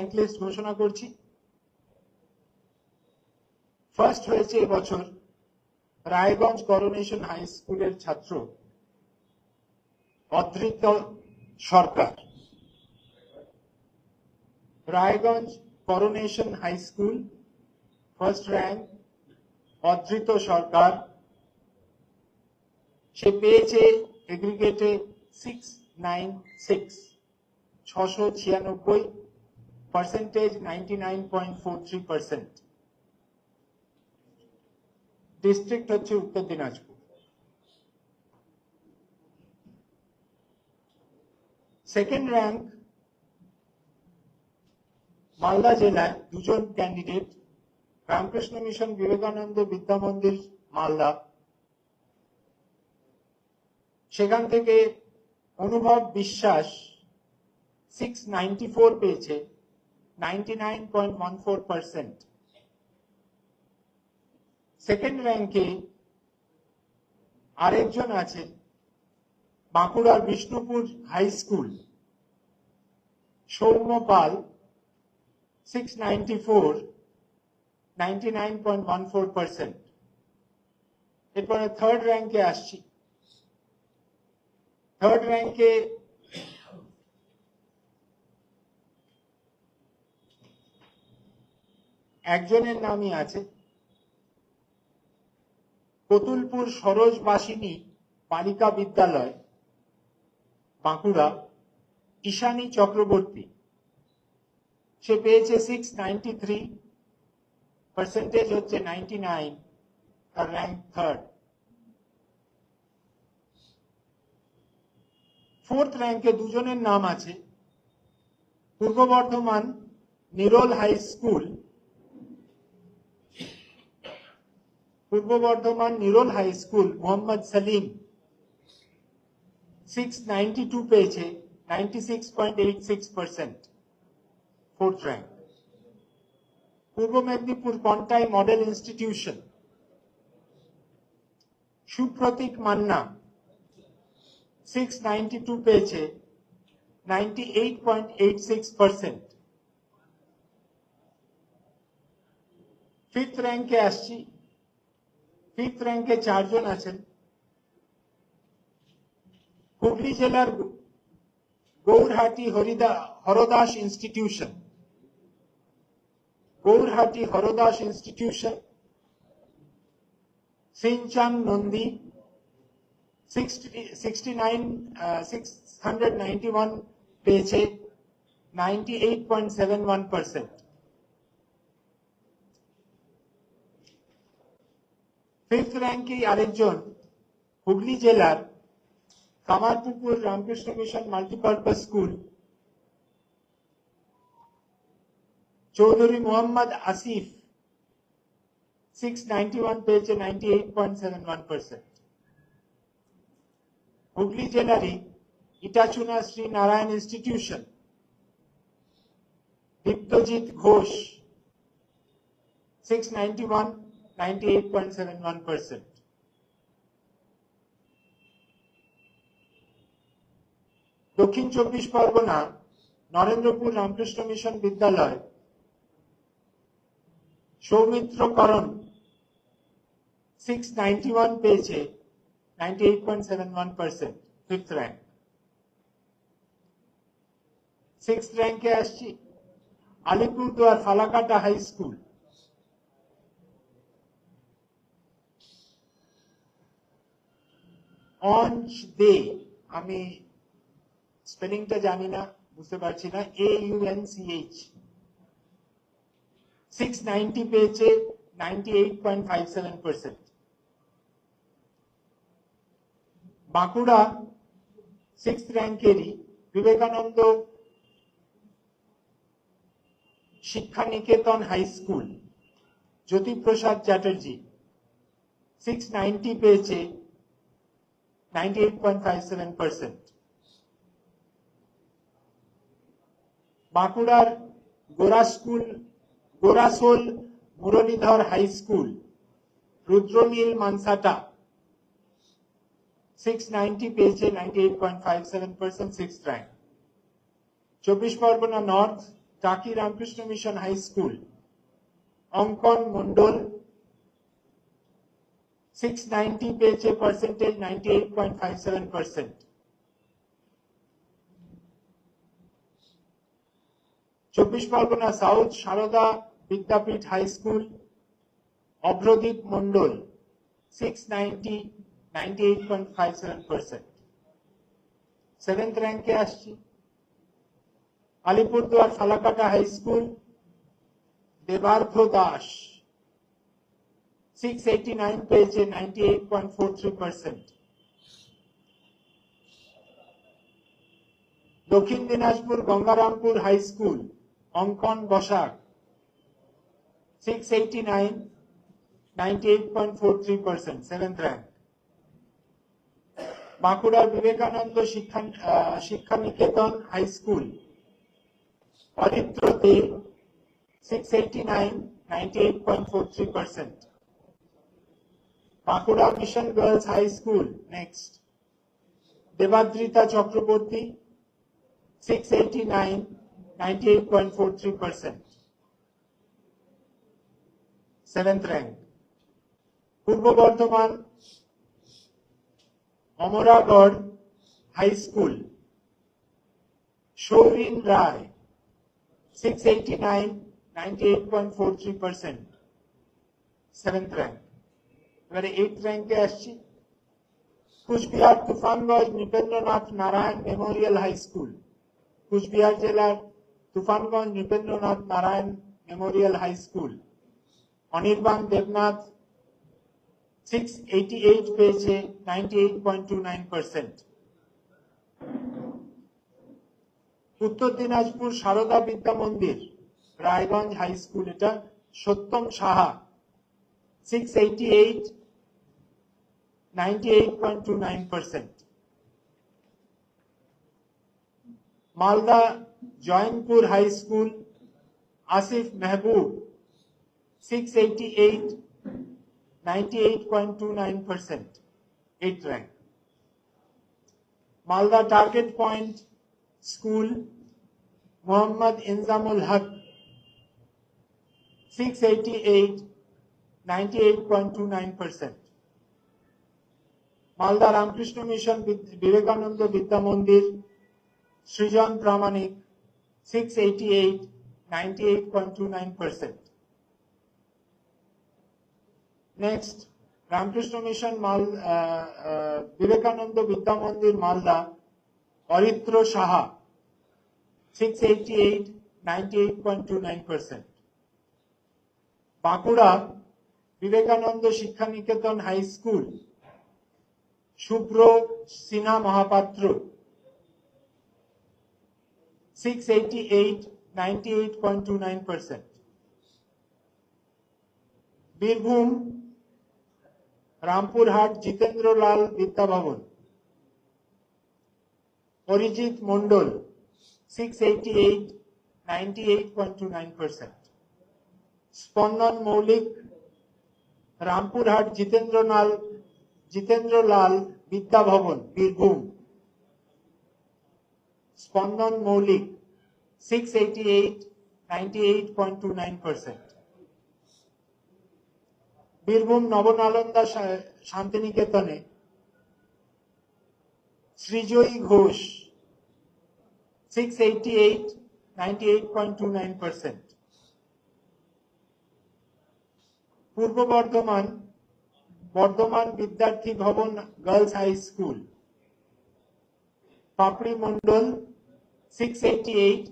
Rank list ঘোষণা করছি। First হয়েছে এবছর রায়গঞ্জ করোনেশন হাই স্কুলের ছাত্র Adhrit Sarkar. Raiganj Coronation high school first rank Adhrit Sarkar. সে পেয়েছে এগ্রিগেটে সিক্স নাইন সিক্স ছশো ছিয়ানব্বই থ্রি পার্সেন্ট ডিস্ট্রিক্ট হচ্ছে উত্তর দিনাজপুর সেকেন্ড র্যাঙ্ক মালদা জেলায় দুজন ক্যান্ডিডেট রামকৃষ্ণ মিশন বিবেকানন্দ বিদ্যা মন্দির মালদা সেখান থেকে Anubhav Biswas six ninety four পেয়েছে। Ninety nine point one four percent second র্যাঙ্কে আরেকজন আছে, বাঁকুড়ার Bishnupur high school, Soumya Pal six ninety four ninety nine point one four percent এরপরে থার্ড র্যাঙ্কে আসছি। থার্ড র্যাঙ্কে একজনের নামই আছে। কতুলপুর সরোজবাসিনী বালিকা বিদ্যালয়, বাঁকুড়া, ঈশানী চক্রবর্তী। সে পেয়েছে সিক্স নাইনটি থ্রি পার্সেন্টেজ হচ্ছে নাইনটি নাইন তার র্যাঙ্ক থার্ড ফোর্থ র্যাঙ্কে দুজনের নাম আছে। পূর্ব Bardhaman, Nirol high school Purba Bardhaman Nirol high school Mohammad Salim six ninety two পেয়েছে ninety six point eight six percent fourth rank Purba Medinipur Contai model institution Supratik Manna six ninety two পেয়েছে ninety eight point eight six percent fifth র্যাঙ্কে আসছি fifth র্যাঙ্কে চারজন আছেন হুগলি জেলার Gaurhati Harida Hardas institution Gaurhati Hardas institution Sinchan Nandi sixty nine six hundred ninety one পেয়েছে ninety eight point seven one percent fifth র্যাঙ্কে আরেকজন হুগলি জেলার Kamarpukur Ramakrishna mission multipurpose school Chowdhury Mohammad Asif six ninety one পেয়েছে ninety eight point seven one percent Hooghly জেলারই Itachuna Shri Narayan institution Diptajit Ghosh six ninety one ninety eight point seven one percent Dakshin Chabbish Pargana Narendrapur Ramakrishna mission বিদ্যালয় Soumitra Karan six ninety one পেয়েছে ninety eight point seven one percent fifth rank six র্যাঙ্কে আসছি, Alipurduar Falakata high school অঞ্চ De আমি স্পেলিংটা জানি না, বুঝতে পারছি না A U N C H six ninety পেয়েছে Bankura six র্যাঙ্কেরই Vivekananda Shiksha Niketan high school Jyotiprasad Chatterjee six ninety পেয়েছে ninety eight point five seven percent বাঁকুড়ার Gora school Gorasol Muralidhar high school Rudranil Mansata six ninety পেয়েছে ninety eight point five seven percent six rank Chabbish Pargana north Taki Ramakrishna mission high school Ankan Mondal six ninety পেয়েছে percentage ninety Chabbish Pargana south Sarada, Vidyapith high school Mondal six ninety ninety eight point five seven percent র্যাঙ্কে আসছি। Alipurduar Falakata high school Debargha Das. Six eighty nine পেয়েছে ninety eight point four three percent Dakshin Dinajpur Gangarampur high school, অঙ্কন Basak six eighty বাঁকুড়ার Vivekananda Shiksha Shiksha Niketan high school Aritra De six eighty nine ninety eight point four three percent Bankura mission girls high school next Debadrita Chakraborty six eighty nine percent seventh rank Purba Bardhaman Amragarh high school Shourin Roy six eighty nine ninety eight point four three percent seventh rank এবারে eight র্যাঙ্কে আসছি। Coochbehar Tufanganj Nripendranath Narayan memorial high school. Coochbehar জেলার Tufanganj Nripendranath Narayan memorial high school. Anirban Debnath six eighty eight পেয়েছে ninety eight point two nine percent Uttar Dinajpur Sarada Vidya Mandir, Raiganj high school, এটা Satyam Saha. Six eighty eight 98.29%. Malda Joinpur High School, Asif Mehboob, 688, 98.29%, 8th rank. Malda Target Point School, Muhammad Inzamul Haq, 688, 98.29%. Malda Ramakrishna mission Vivekananda Vidya Mandir, Srijan Pramanik six eighty eight ninety eight point two nine percent next Ramakrishna mission মাল Vivekananda Vidya Mandir Malda, Aritra Saha six eighty eight ninety eight point two nine percent Bankura, Vivekananda Shiksha Niketan high school Shubhra Sinha Mahapatra. Six eighty eight ninety eight point two nine percent Birbhum, Rampurhat, Jitendralal Vidyabhavan. Arijit Mondal six eighty eight ninety eight point two nine percent Spandan Moulik, Rampurhat Jitendralal Jitendralal Vidyabhavan Birbhum. Spandan Moulik six eighty eight percent Birbhum Nabanalanda শান্তিনিকেতনে। Srijoyee Ghosh six eighty eight ninety eight point two nine percent Purba Bardhaman Bardhaman Vidyarthi Bhavan girls high school. Papri Mondal six eighty eight